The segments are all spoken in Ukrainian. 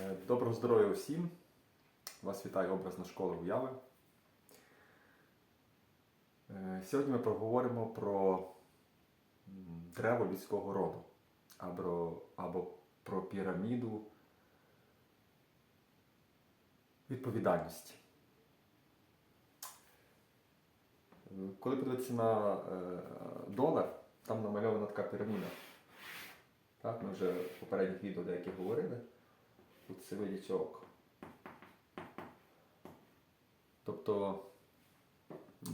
Е, Доброго здоров'я усім! Вас вітає образна школа уяви. Е, Сьогодні ми поговоримо про древо людського роду або, або про піраміду відповідальності. Коли подивитися на е, долар, там намальована така піраміда. Так, ми вже в попередніх відео деякі говорили. Тут це вилічок. Тобто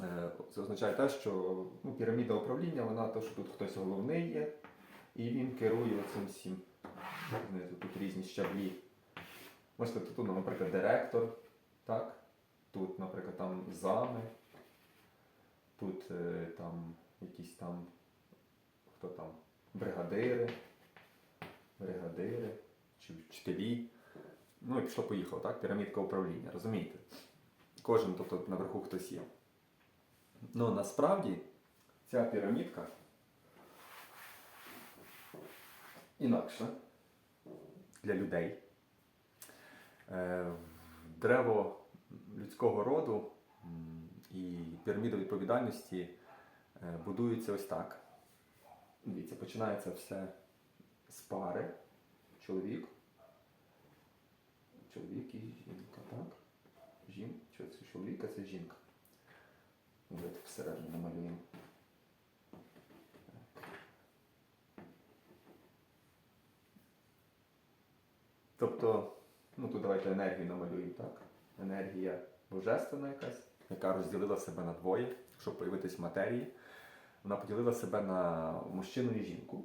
е, це означає те, що ну, піраміда управління, вона то, що тут хтось головний є, і він керує цим всім. Тут різні щаблі. Можете тут, ну, наприклад, директор, так? Тут, наприклад, там зами, тут е, там якісь там, хто там, бригадири, бригадири чи вчителі. Ну і пішло поїхало, так? Пірамідка управління, розумієте? Кожен, тобто наверху хтось є. Ну насправді ця пірамідка інакша для людей. Е, Древо людського роду і піраміда відповідальності е, будується ось так. Дивіться, починається все з пари. Чоловік. Чоловік і жінка, так? Жін... Що це чоловік, а це жінка. Давайте всередину намалюємо. Тобто, ну тут давайте енергію намалюємо, так? Енергія божественна якась, яка розділила себе на двоє, щоб появитись в матерії. Вона поділила себе на мужчину і жінку.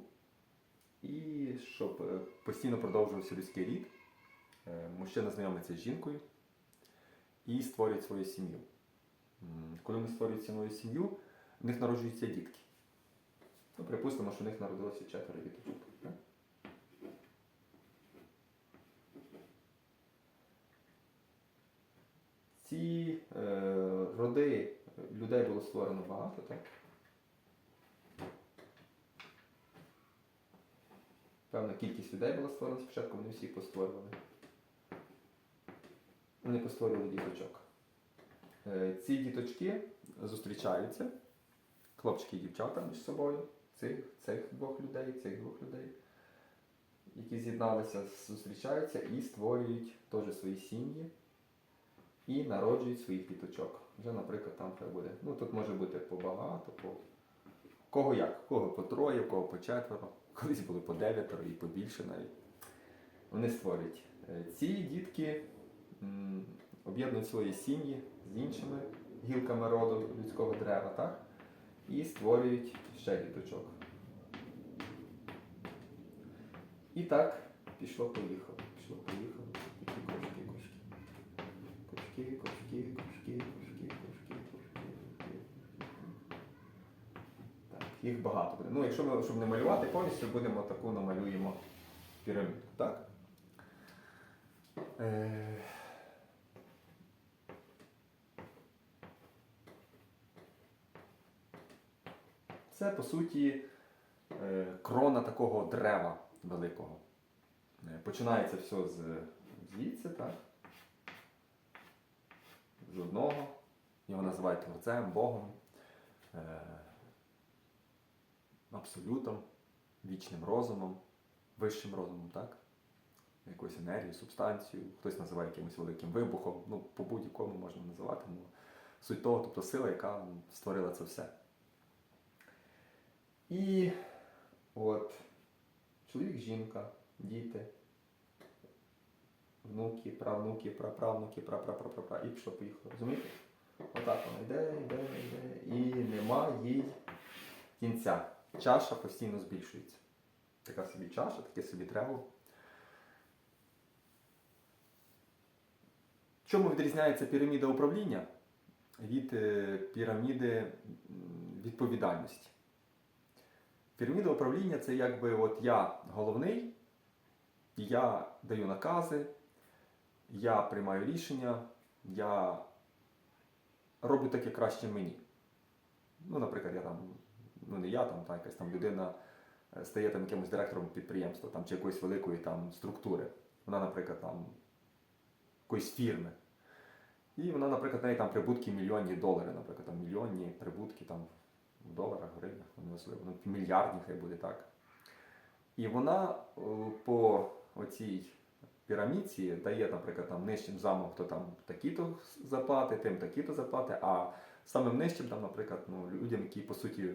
І щоб е, постійно продовжувався людський рід, мужчина знайомиться з жінкою і створюють свою сім'ю. Коли вони створюють свою сім'ю, в них народжуються дітки. Ну, припустимо, що в них народилося четверо діточок. Ці е, роди людей було створено багато, так? Певна кількість людей була створена спочатку, вони всі постворювали. Вони постворювали діточок. Е, Ці діточки зустрічаються, хлопчики і дівчата між собою, цих, цих двох людей, цих двох людей, які з'єдналися, зустрічаються і створюють теж свої сім'ї і народжують своїх діточок. Вже, наприклад, там хай буде. Ну тут може бути побагато, по кого як, кого по троє, кого по четверо. Колись були по дев'ятеро і побільше навіть. Вони створюють. Е, Ці дітки об'єднують свої сім'ї з іншими гілками роду людського дерева, так? І створюють ще діточок. І так пішло-поїхало. Пішло-поїхало. Такі кошки, кошки. Кошки, кошки, кошки, кошки, кошки, кошки, кошки. Так, їх багато буде. Ну, якщо ми, щоб не малювати повністю, будемо таку намалюємо пірамідку, так? Е... Це, по суті, е, крона такого дерева великого. Е, Починається все з звідси, так? З одного. Його називають творцем, Богом, е, абсолютом, вічним розумом, вищим розумом, так? Якоюсь енергією, субстанцією, хтось називає якимось великим вибухом, ну, по будь-якому можна називати. Ну, суть того, тобто сила, яка створила це все. І от чоловік, жінка, діти, внуки, правнуки, праправнуки, прапрапрапра, і пішло поїхало. Розумієте? Отак вона йде, йде, йде. І нема їй кінця. Чаша постійно збільшується. Така собі чаша, таке собі трево. Чому відрізняється піраміда управління від е, піраміди відповідальності? Піраміда управління це якби от я головний, я даю накази, я приймаю рішення, я роблю таке краще мені. Ну, наприклад, я там, ну не я там, та якась там людина е, стає там якимось директором підприємства там, чи якоїсь великої там структури. вона, наприклад, там якоїсь фірми. І вона, наприклад, в неї там прибутки мільйонні долари, наприклад, там мільйонні прибутки там в доларах, гривнях, ну, неважливо, ну, мільярдні хай буде так. І вона е, по оцій пірамідці дає, наприклад, там нижчим замом, хто там такі-то заплати, тим такі-то заплати, а самим нижчим, там, наприклад, ну, людям, які по суті е,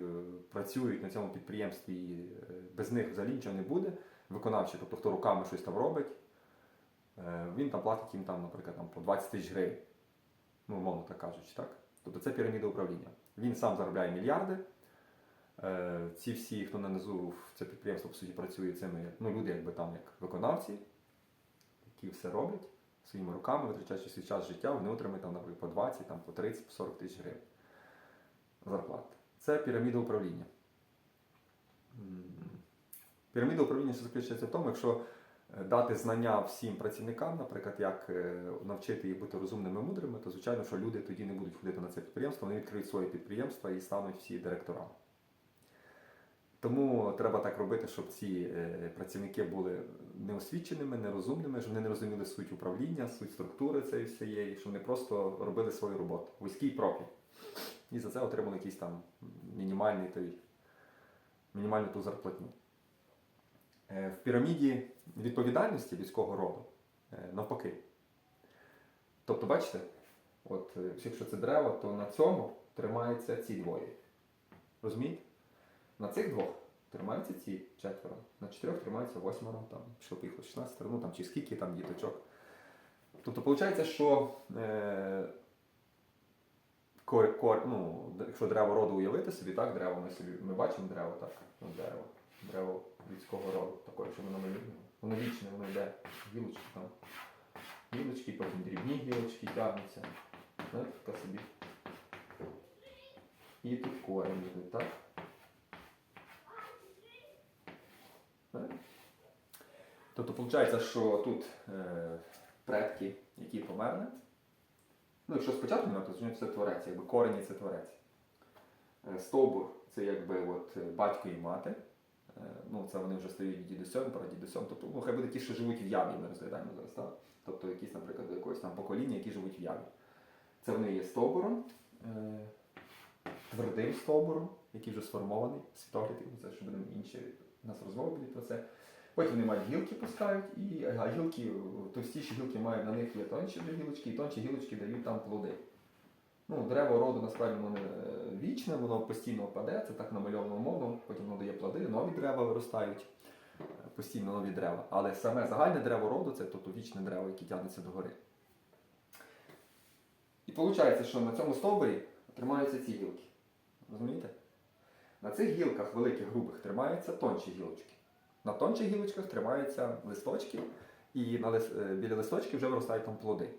працюють на цьому підприємстві, і е, без них взагалі нічого не буде, виконавчі, тобто хто руками щось там робить, він там платить їм, там, наприклад, там, по 20 тисяч гривень. Ну, умовно так кажучи, так? Тобто це піраміда управління. Він сам заробляє мільярди. Е, Ці всі, хто нанизу в це підприємство, по суті, працює цими, ну, люди, якби там як виконавці, які все роблять своїми руками, витрачаючи свій час життя, вони отримують там, наприклад, по 20, там, по 30, по 40 тисяч гривень зарплат. Це піраміда управління. Піраміда управління що заключається в тому, якщо дати знання всім працівникам, наприклад, як е, навчити їх бути розумними мудрими, то звичайно, що люди тоді не будуть ходити на це підприємство, вони відкриють своє підприємство і стануть всі директорами. Тому треба так робити, щоб ці е, працівники були неосвіченими, нерозумними, щоб вони не розуміли суть управління, суть структури цієї всієї, щоб вони просто робили свою роботу. Вузький профіль. І за це отримали якийсь там мінімальний той, мінімальну ту зарплатню. Е, В піраміді відповідальності людського роду е, навпаки. Тобто, бачите, от е, якщо це дерево, то на цьому тримаються ці двоє. Розумієте? На цих двох тримаються ці четверо, на чотирьох тримаються восьмеро, там, що поїхало 16, ну там чи скільки там діточок. Тобто, виходить, що е, кор, кор, ну, якщо дерево роду уявити собі, так, дерево ми собі ми бачимо дерево, так, ну, дерево, дерево людського роду, таке, що воно малюємо. Воно вічне, воно йде, гілочки там. Гілочки, потім дрібні гілочки тягнуться. Знаєте, така собі. І тут корінь йде, так? Тобто виходить, що тут е, предки, які померли. Ну, якщо спочатку немає, то це творець, якби корені це творець. Е, Стовбур це якби от е, батько і мати. Е, Ну, це вони вже стають дідусем, прадідусем. Тобто, ну, хай буде ті, що живуть в яві, ми розглядаємо зараз, так? Тобто якісь, наприклад, до якогось там покоління, які живуть в яві. Це вони є стовбуром, е, твердим стовбуром, який вже сформований, світоглядів, це будемо інші у нас розмови будуть про це. Потім вони мають гілки пускають, і а гілки, товстіші гілки мають на них є тонші гілочки, і тонші гілочки дають там плоди. Ну, дерево роду насправді воно не вічне, воно постійно паде, це так намальовано умовно, потім воно дає плоди, нові дерева виростають, е, постійно нові дерева. Але саме загальне дерево роду це тобто вічне дерево, яке тягнеться догори. І виходить, що на цьому стовбурі тримаються ці гілки. Розумієте? На цих гілках великих грубих тримаються тонші гілочки. На тонших гілочках тримаються листочки, і на лис... е, біля листочків вже виростають там плоди.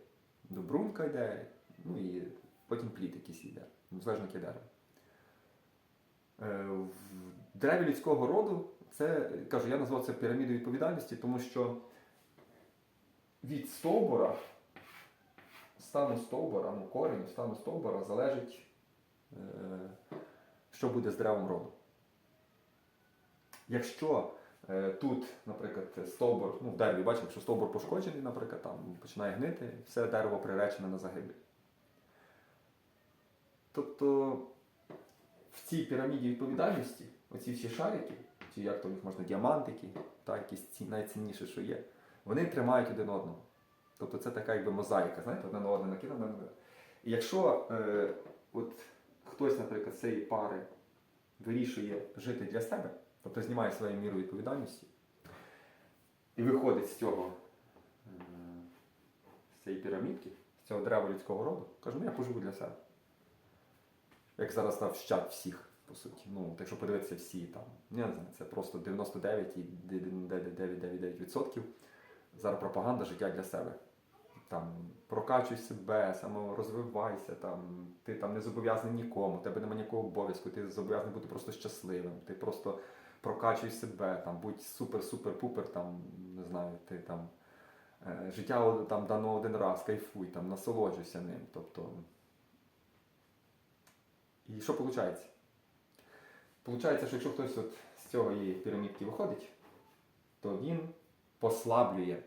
Добрунка йде, ну і потім плід якийсь йде, залежно яке дерево. Е, В дереві людського роду це, кажу, я назвав це пірамідою відповідальності, тому що від стовбура, стану стовбура, ну кореню, стану стовбура залежить, е, що буде з деревом роду. Якщо е, тут, наприклад, стовбур, ну в дереві бачимо, якщо стовбур пошкоджений, наприклад, там починає гнити, все дерево приречене на загибель. Тобто в цій піраміді відповідальності, оці всі шарики, чи як то їх можна, діамантики, та якісь ці, найцінніше, що є, вони тримають один одного. Тобто це така якби мозаїка, знаєте, одне на одне накидано. І якщо е, от хтось, наприклад, з цієї пари вирішує жити для себе, тобто знімає свою міру відповідальності і виходить з цього, е, з цієї пірамідки, з цього дерева людського роду, каже, ну я поживу для себе. Як зараз став вщат всіх, по суті. Ну, от якщо подивитися всі там, я не знаю, це просто 99,9999% зараз пропаганда життя для себе. Там прокачуй себе, саморозвивайся, там, ти там не зобов'язаний нікому, тебе немає ніякого обов'язку, ти зобов'язаний бути просто щасливим, ти просто прокачуй себе, там, будь супер-супер-пупер, там, не знаю, ти там е, життя там дано один раз, кайфуй, там, насолоджуйся ним. Тобто. І що виходить? Получається, що якщо хтось от з цієї пірамідки виходить, то він послаблює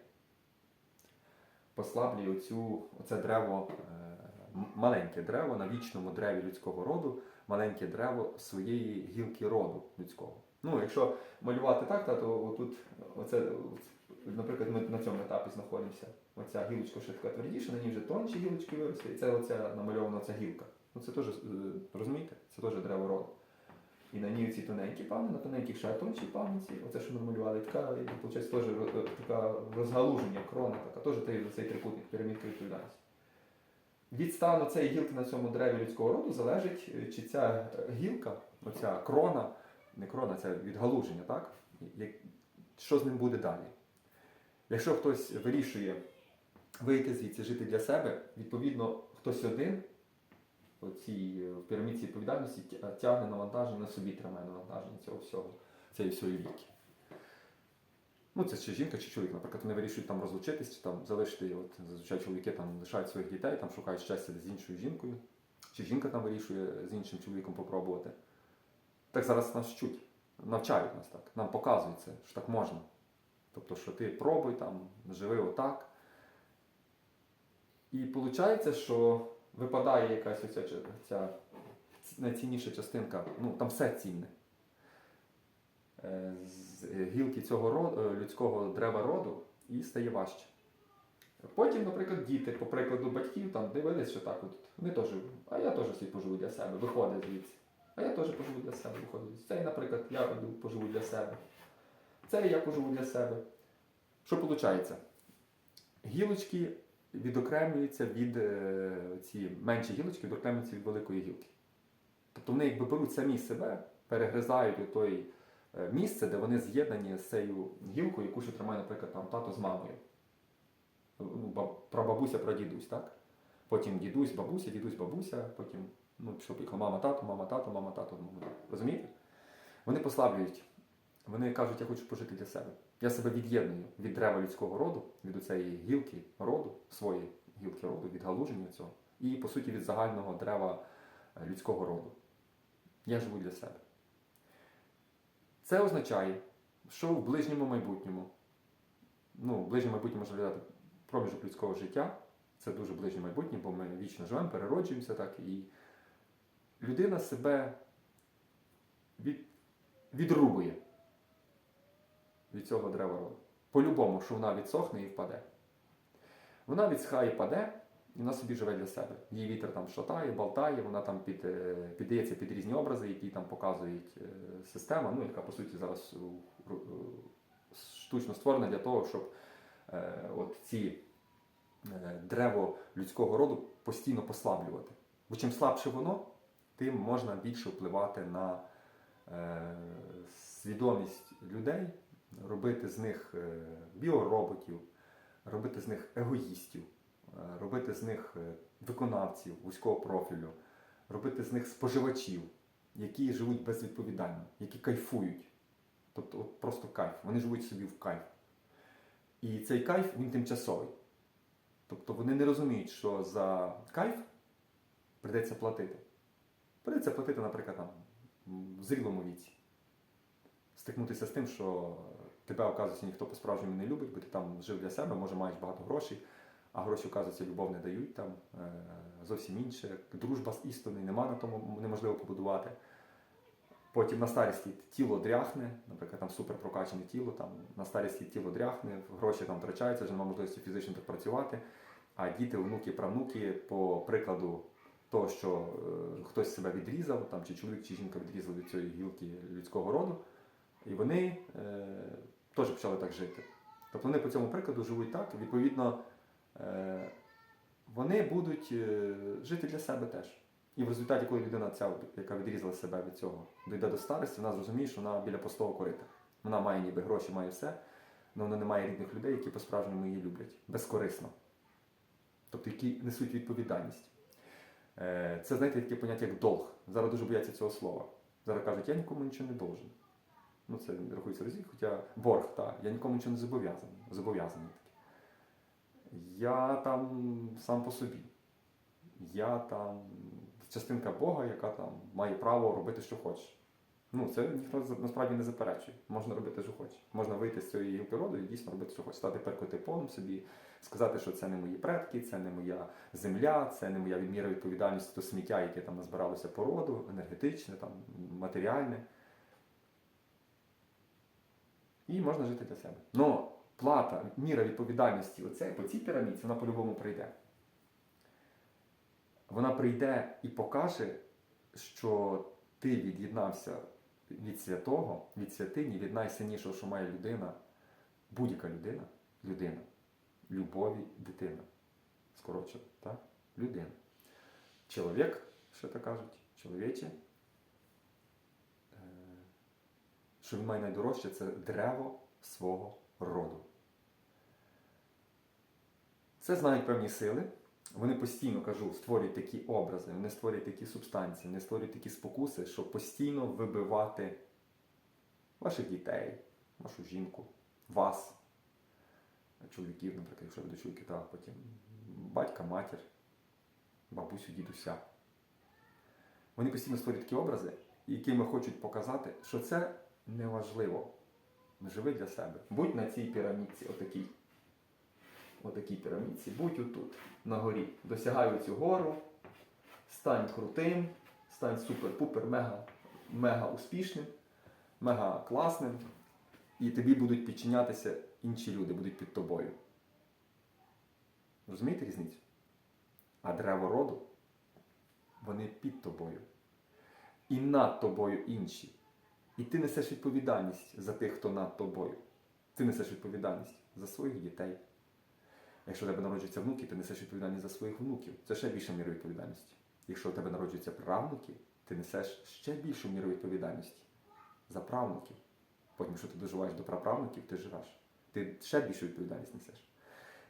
послаблює оцю, оце дерево, е, маленьке дерево на вічному древі людського роду, маленьке дерево своєї гілки роду людського. Ну, якщо малювати так, то отут, оце, наприклад, ми на цьому етапі знаходимося. Оця гілочка така твердіша, на ній вже тонші гілочки виросли, і це оця намальована ця гілка. Ну це теж, е, розумієте, це теж дерево роду. І на ній ці тоненькі пагони, на тоненьких ще тонші пагонці, оце, що ми намалювали, така, виходить, теж е, така розгалуження, крона така, теж той, цей трикутник, пірамідка відповідальності. Від стану цієї гілки на цьому дереві людського роду залежить, е, чи ця гілка, оця крона, не крона, це відгалуження, так? Що з ним буде далі? Якщо хтось вирішує вийти звідси, жити для себе, відповідно, хтось один у цій е, в пірамідці відповідальності тягне навантаження на собі, тримає навантаження цього всього, цієї всієї віки. Ну, це чи жінка, чи чоловік, наприклад, вони вирішують там розлучитись, чи там залишити, от зазвичай чоловіки там лишають своїх дітей, там шукають щастя з іншою жінкою, чи жінка там вирішує з іншим чоловіком попробувати. Так зараз нас вчуть, навчають нас так, нам показують це, що так можна. Тобто, що ти пробуй там, живи отак. І виходить, що випадає якась оця ця найцінніша частинка, ну там все цінне. Е, З гілки цього роду, людського дерева роду і стає важче. Потім, наприклад, діти, по прикладу батьків, там дивились, що так, от ми теж, а я теж собі поживу для себе, виходить звідси. А я теж поживу для себе, виходить звідси. Цей, наприклад, я поживу для себе. Цей я поживу для себе. Що виходить? Гілочки відокремлюються від е, ці менші гілочки відокремлюються від великої гілки. Тобто вони якби беруть самі себе, перегризають у той е, місце, де вони з'єднані з цією гілкою, яку ще тримає, наприклад, там тато з мамою. Ну, баб- прабабуся, прадідусь, так? Потім дідусь, бабуся, дідусь, бабуся, потім ну, мама, тато, мама, тато, мама, тато, мама. тато. Розумієте? Вони послаблюють. Вони кажуть, я хочу пожити для себе. Я себе від'єдную від дерева людського роду, від цієї гілки роду, своєї гілки роду, від галуження цього, і по суті від загального дерева е, людського роду. Я живу для себе. Це означає, що в ближньому майбутньому, ну, в ближньому майбутньому можна взяти проміжок людського життя, це дуже ближнє майбутнє, бо ми вічно живемо, перероджуємося так, і людина себе від, відрубує від цього дерева роду. По-любому, що вона відсохне і впаде. Вона відсхає і паде, і вона собі живе для себе. Її вітер там шатає, болтає, вона там під, е, піддається під різні образи, які там показують е, система, ну, яка по суті зараз е, штучно створена для того, щоб е, от ці е, древо людського роду постійно послаблювати. Бо чим слабше воно, тим можна більше впливати на е, свідомість людей, робити з них е, біороботів, робити з них егоїстів, е, робити з них е, виконавців вузького профілю, робити з них споживачів, які живуть безвідповідально, які кайфують. Тобто от просто кайф. Вони живуть собі в кайф. І цей кайф він тимчасовий. Тобто вони не розуміють, що за кайф прийдеться платити. Прийдеться платити, наприклад, там, в зрілому віці. Стикнутися з тим, що тебе, оказується, ніхто по-справжньому не любить, бо ти там жив для себе, може маєш багато грошей, а гроші, оказується, любов не дають там е, зовсім інше. Дружба з істиною нема на тому, неможливо побудувати. Потім на старості тіло дряхне, наприклад, там супер прокачане тіло, там на старості тіло дряхне, гроші там втрачаються, вже немає можливості фізично так працювати. А діти, внуки, правнуки, по прикладу того, що е, хтось себе відрізав, там, чи чоловік, чи жінка відрізали від цієї гілки людського роду, і вони е, теж почали так жити. Тобто вони по цьому прикладу живуть так, відповідно, е, вони будуть е, жити для себе теж. І в результаті, коли людина, ця, яка відрізала себе від цього, дійде до старості, вона зрозуміє, що вона біля пустого корита. Вона має ніби гроші, має все, але вона не має рідних людей, які по-справжньому її люблять. Безкорисно. Тобто, які несуть відповідальність. Е, Це, знаєте, таке поняття як долг. Зараз дуже бояться цього слова. Зараз кажуть, я нікому нічого не должен. Ну, це рахується ризик, хоча борг, так, я нікому нічого не зобов'язаний. Зобов'язаний. Я там сам по собі. Я там частинка Бога, яка там має право робити, що хоче. Ну, це ніхто насправді не заперечує. Можна робити, що хоче. Можна вийти з цієї гілки роду і дійсно робити, що хоче. Стати перкотипом собі, сказати, що це не мої предки, це не моя земля, це не моя відміра відповідальності до сміття, яке там назбиралося по роду, енергетичне, там, матеріальне. І можна жити для себе. Но плата, міра відповідальності оце, по цій піраміді, вона по-любому прийде. Вона прийде і покаже, що ти від'єднався від святого, від святині, від найсильнішого, що має людина, будь-яка людина, людина, любові, дитина. Скорочено, так? Людина. Чоловік, що так кажуть, чоловіче. Е, Що він має найдорожче, це дерево свого роду. Це знають певні сили. Вони постійно кажу, створюють такі образи, вони створюють такі субстанції, вони створюють такі спокуси, щоб постійно вибивати ваших дітей, вашу жінку, вас, чоловіків, наприклад, якщо ви до чоловіки, так, потім батька, матір, бабусю, дідуся. Вони постійно створюють такі образи, якими хочуть показати, що це неважливо. Живи для себе. Будь на цій пірамідці, отакій. Отакій пірамідці, будь отут, на горі. Досягай цю гору, стань крутим, стань супер-пупер, мега, мега успішним, мега класним, і тобі будуть підчинятися інші люди, будуть під тобою. Розумієте різницю? А дерево роду, вони під тобою. І над тобою інші. І ти несеш відповідальність за тих, хто над тобою. Ти несеш відповідальність за своїх дітей. Якщо у тебе народжуються внуки, ти несеш відповідальність за своїх внуків. Це ще більша міра відповідальності. Якщо у тебе народжуються правнуки, ти несеш ще більшу міру відповідальності за правнуків. Потім, якщо ти доживаєш до праправнуків, ти живеш. Ти ще більшу відповідальність несеш.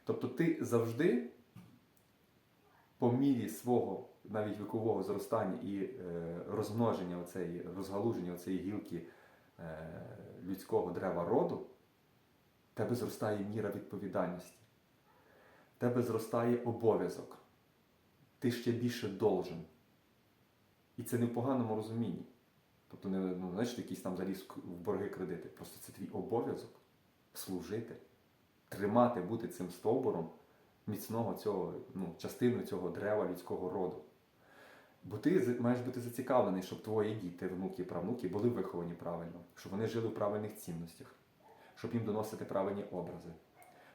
Тобто ти завжди по мірі свого навіть вікового зростання і е, розмноження, оцеї, розгалуження оцеї гілки е, людського дерева роду, тебе зростає міра відповідальності, тебе зростає обов'язок. Ти ще більше должен. І це не в поганому розумінні. Тобто, не ну, знаєш, якийсь там заліз в борги кредити. Просто це твій обов'язок служити, тримати, бути цим стовбуром міцного цього, ну, частиною цього дерева людського роду. Бо ти маєш бути зацікавлений, щоб твої діти, внуки, правнуки були виховані правильно, щоб вони жили в правильних цінностях, щоб їм доносити правильні образи,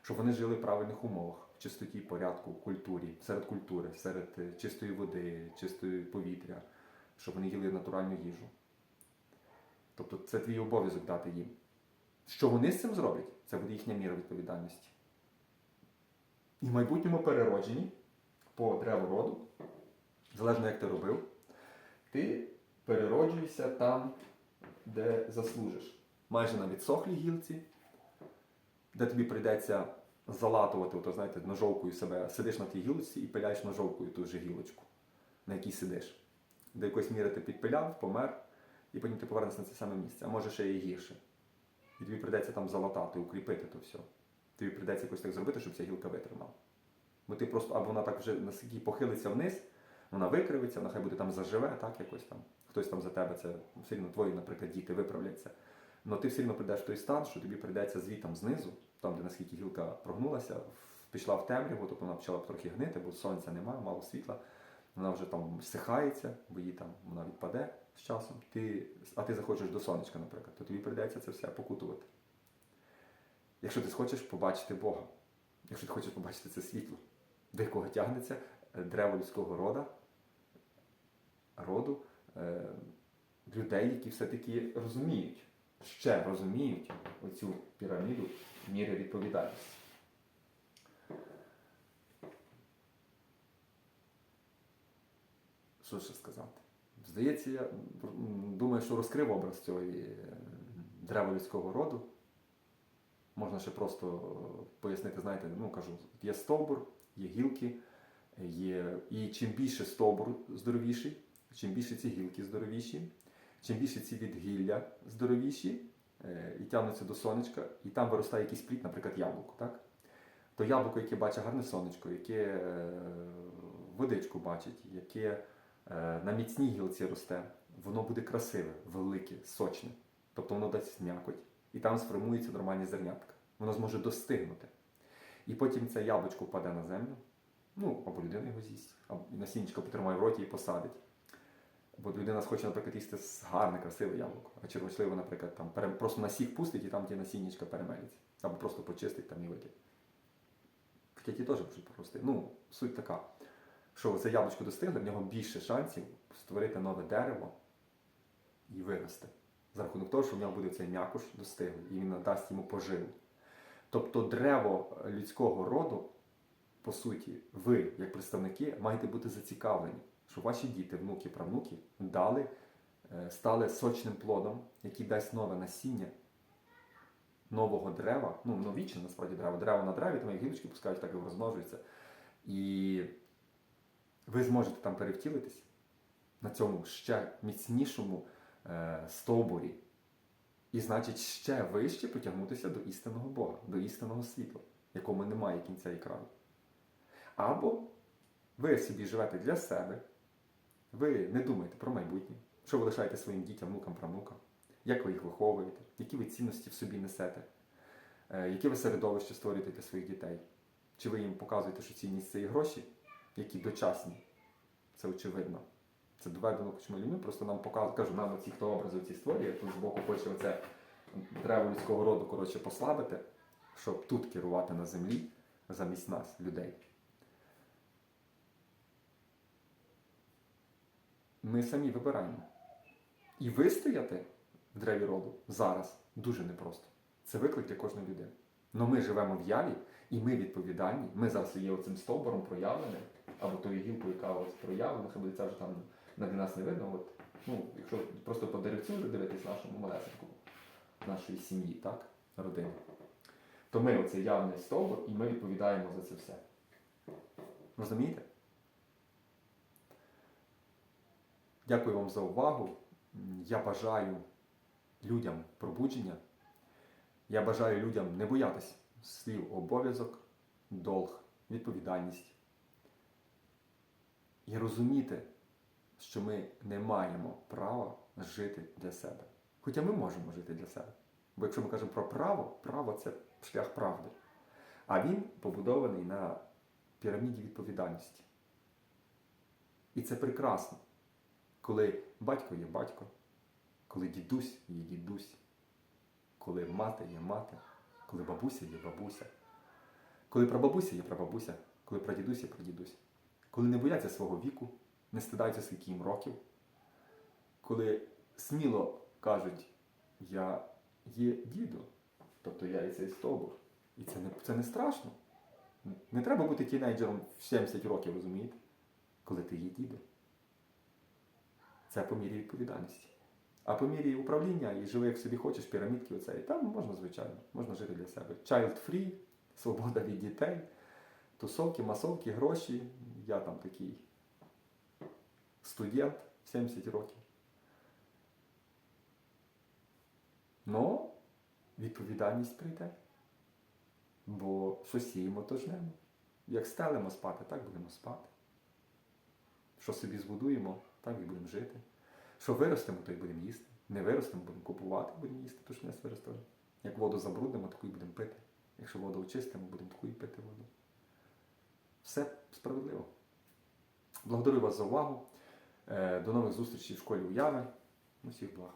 щоб вони жили в правильних умовах, в чистоті, порядку, культурі, серед культури, серед е, чистої води, чистої повітря, щоб вони їли натуральну їжу. Тобто це твій обов'язок дати їм. Що вони з цим зроблять, це буде їхня міра відповідальності. І в майбутньому переродженні по древу роду, залежно як ти робив, ти перероджуєшся там, де заслужиш. Майже на відсохлій гілці, де тобі прийдеться залатувати, ото, знаєте, ножовкою себе. Сидиш на тій гілочці і пиляєш ножовкою ту же гілочку, на якій сидиш. До якоїсь міри ти підпиляв, помер, і потім ти повернешся на це саме місце, а може ще і гірше. І тобі прийдеться там залатати, укріпити то все. Тобі прийдеться якось так зробити, щоб ця гілка витримала. Бо ти просто, або вона так вже наскільки похилиться вниз, вона викривиться, вона хай буде там заживе, так, якось там. Хтось там за тебе, це все рівно твої, наприклад, діти виправляться. Але ти все рівно прийдеш в той стан, що тобі прийдеться звітом знизу, там, де наскільки гілка прогнулася, пішла в темряву, тобто вона почала трохи гнити, бо сонця немає, мало світла. Вона вже там всихається, бо їй там вона відпаде з часом. Ти, а ти заходиш до сонечка, наприклад, то тобі прийдеться це все покутувати. Якщо ти схочеш побачити Бога, якщо ти хочеш побачити це світло, до якого тягнеться е, дерево людського рода, роду, е, людей, які все-таки розуміють, ще розуміють оцю піраміду міри відповідальності. Що ще сказати? Здається, я думаю, що розкрив образ цього е, дерева людського роду. Можна ще просто пояснити, знаєте, ну кажу, є стовбур, є гілки, є... і чим більше стовбур здоровіший, чим більше ці гілки здоровіші, чим більше ці відгілля здоровіші, е, і тягнуться до сонечка, і там виростає якийсь плід, наприклад, яблуко, так? То яблуко, яке бачить гарне сонечко, яке е, водичку бачить, яке е, на міцній гілці росте, воно буде красиве, велике, сочне. Тобто воно дасть м'якоть, і там сформується нормальні зернятка. Воно зможе достигнути. І потім це яблучко впаде на землю, ну, або людина його з'їсть, або насіннячко потримає в роті і посадить. Бо людина схоче, наприклад, їсти гарне, красиве яблуко, а червочливо, наприклад, там просто на сік пустить і там ті насіннячка перемеляться. Або просто почистить там і викине. Хоча ті теж можуть порости. Ну, суть така, що це яблучко достигло, в нього більше шансів створити нове дерево і вирости. За рахунок того, що в нього буде цей м'якуш достиглий, і він надасть йому поживу. Тобто древо людського роду, по суті, ви, як представники, маєте бути зацікавлені, щоб ваші діти, внуки, правнуки дали, е, стали сочним плодом, який дасть нове насіння нового дерева, ну, новічне насправді дерево, дерево на дереві, там як гілочки пускають, так і розмножується. І ви зможете там перевтілитись на цьому ще міцнішому е, стовбурі. І значить, ще вище потягнутися до істинного Бога, до істинного світла, якому немає кінця і краю. Або ви собі живете для себе, ви не думаєте про майбутнє, що ви лишаєте своїм дітям, внукам, правнукам, як ви їх виховуєте, які ви цінності в собі несете, е, яке ви середовище створюєте для своїх дітей. Чи ви їм показуєте, що цінність це і гроші, які дочасні? Це очевидно. Це доведено кучми людьми, просто нам показують, кажу, нам ці, хто образи ці створює, тут збоку хоче оце дерево людського роду коротше, послабити, щоб тут керувати на землі замість нас, людей. Ми самі вибираємо. І вистояти в древі роду зараз дуже непросто. Це виклик для кожної людини. Но ми живемо в яві, і ми відповідальні. Ми зараз є оцим стовбуром проявленим, або тою гілкою, яка ось проявлена, хай буде це вже там на нас не видно. От, ну, якщо просто по деревцю дивитись нашому малесенькому, нашої сім'ї, так, родини, то ми оцей явний стовбур, і ми відповідаємо за це все. Розумієте? Дякую вам за увагу. Я бажаю людям пробудження. Я бажаю людям не боятись слів обов'язок, долг, відповідальність. І розуміти, що ми не маємо права жити для себе. Хоча ми можемо жити для себе. Бо якщо ми кажемо про право, право це шлях правди. А він побудований на піраміді відповідальності. І це прекрасно, коли батько є батько, коли дідусь є дідусь, коли мати є мати, коли бабуся є бабуся, коли прабабуся є прабабуся, коли прадідусь є прадідусь, коли не бояться свого віку, не стидаються скільки їм років, коли сміло кажуть, я є дідо, тобто я і цей стовбур. І це не, це не страшно. Не треба бути тінейджером в 70 років, розумієте? Коли ти є дідо. Це по мірі відповідальності. А по мірі управління і живи як собі хочеш, пірамідки оце, і там можна, звичайно, можна жити для себе. Child free, свобода від дітей, тусовки, масовки, гроші. Я там такий студент 70 років. Но відповідальність прийде. Бо що сіємо, то жнемо. Як стелимо спати, так будемо спати. Що собі збудуємо, так і будемо жити. Що виростемо, то й будемо їсти. Не виростемо, будемо купувати, будемо їсти, то що не виростемо. Як воду забруднимо, таку і будемо пити. Якщо воду очистимо, будемо таку і пити воду. Все справедливо. Благодарю вас за увагу. Е, До нових зустрічей в школі уяви. Усіх благ.